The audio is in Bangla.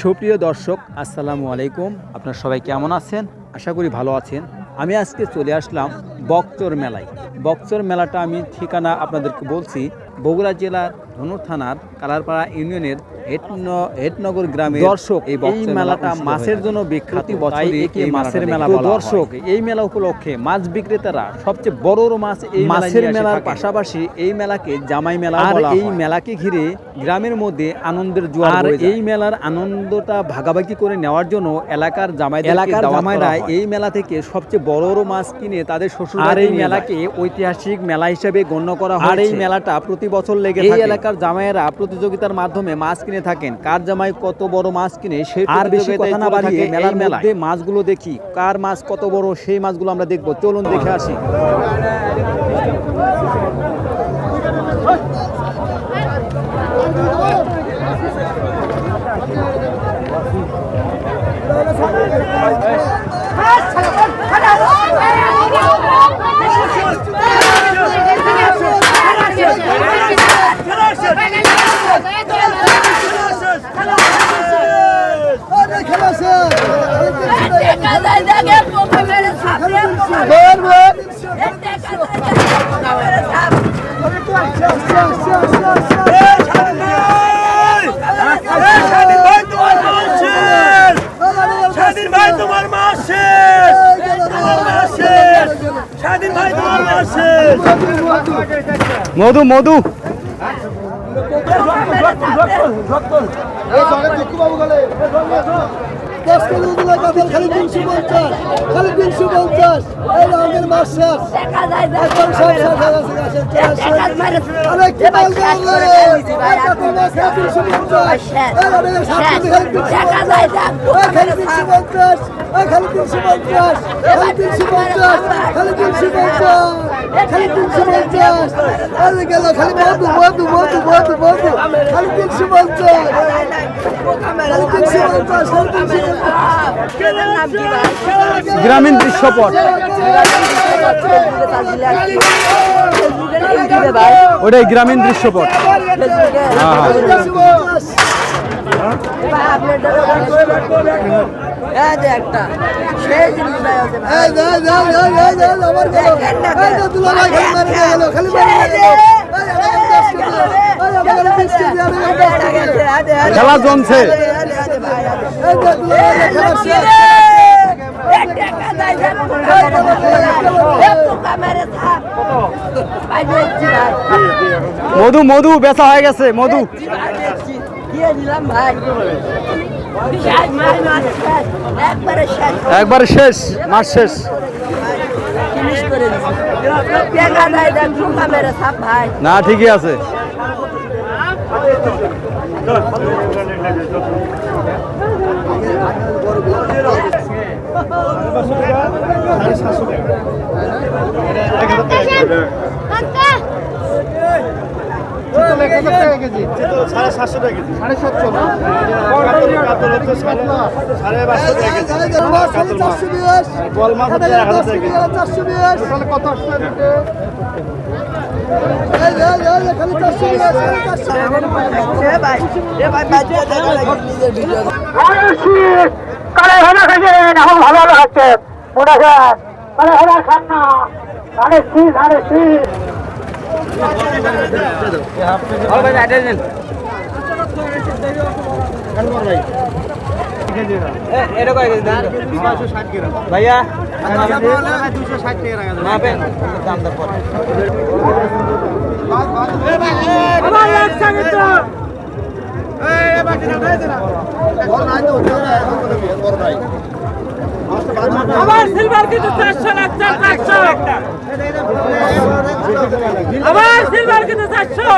সুপ্রিয় দর্শক, আসসালামু আলাইকুম। আপনার সবাই কেমন আছেন? আশা করি ভালো আছেন। আমি আজকে চলে আসলাম বকচর মেলায়। বকচর মেলাটা আমি ঠিকানা আপনাদেরকে বলছি বগুড়া জেলার ধনুর থানার কালারপাড়া ইউনিয়নের হেটনগর গ্রামে দর্শক এই মেলাটা মাছের জন্য বিখ্যাত মাছের মেলা দর্শক এই মেলা উপলক্ষে মাছ বিক্রেতারা সবচেয়ে বড় বড় মাছ এই মাছের মেলার পাশাপাশি এই মেলাকে জামাই মেলা আর এই মেলাকে ঘিরে গ্রামের মধ্যে আনন্দের জোয়ার আর এই মেলার আনন্দটা ভাগাভাগি করে নেওয়ার জন্য এলাকার জামাই এলাকার জামাইরা এই মেলা থেকে সবচেয়ে বড় বড় মাছ কিনে তাদের শ্বশুর আর এই মেলাকে ঐতিহাসিক মেলা হিসেবে গণ্য করা হয় আর এই মেলাটা প্রতি বছর লেগে এই এলাকার জামাইয়েরা প্রতিযোগিতার মাধ্যমে মাছ কিনে থাকেন কার জামাই কত বড় মাছ কিনে সেই আর বেশি কথা না বাড়িয়ে মেলার মেলায় মাছগুলো দেখি কার মাছ কত বড় সেই মাছগুলো আমরা দেখব চলুন দেখে আসি স্বাধীন তোমার মাস শেষ তোমার মাস শেষ স্বাধীন ভাই তোমার মাস শেষ মধু মধু দশ কাঁঠাল খালি তিনশো পঞ্চাশ খালি তিনশো পঞ্চাশ এই রঙের মাছ শেষ সব হয়ে গেছে। আরে কি খালি তিনশো পঞ্চাশ এই রঙের সাত খালি তিনশো পঞ্চাশ খালি তিনশো পঞ্চাশ খালি তিনশো পঞ্চাশ খালি তিনশো পঞ্চাশ খালি তিনশো পঞ্চাশ আরে গেল খালি মধু মধু মধু মধু মধু খালি তিনশো পঞ্চাশ খালি তিনশো পঞ্চাশ খালি তিনশো গ্রামীণ দৃশ্যপট। ওটাই গ্রামীণ দৃশ্যপট। খেলা জমছে। মধু মধু বেচা হয়ে গেছে মধু। একবারে শেষ একবারে শেষ। মাস শেষ ফিনিশ দিছি টেকা ঢুকা মেরে সাপ ভাই না ঠিকই আছে সাড়ে সাতশো টাকা কেজি সাড়ে সাতশো কাতল হচ্ছে সাড়ে সাড়ে পাঁচশো টাকা কেজি এই মাছ বল মাছ হচ্ছে এক হাজার টাকা কেজি তাহলে কত আসছে এই কালে ভালো খাচ্ছেন এখন ভালো ভালো খাচ্ছেন মোটা খান কালে ভালো খান না। আরে শীত আরে শীত। ভাইয়া দুশো ষাট টাকা আমার সিলভার কিন্তু চারশো লাগছে চারশো আমার সিলভার কিন্তু চারশো।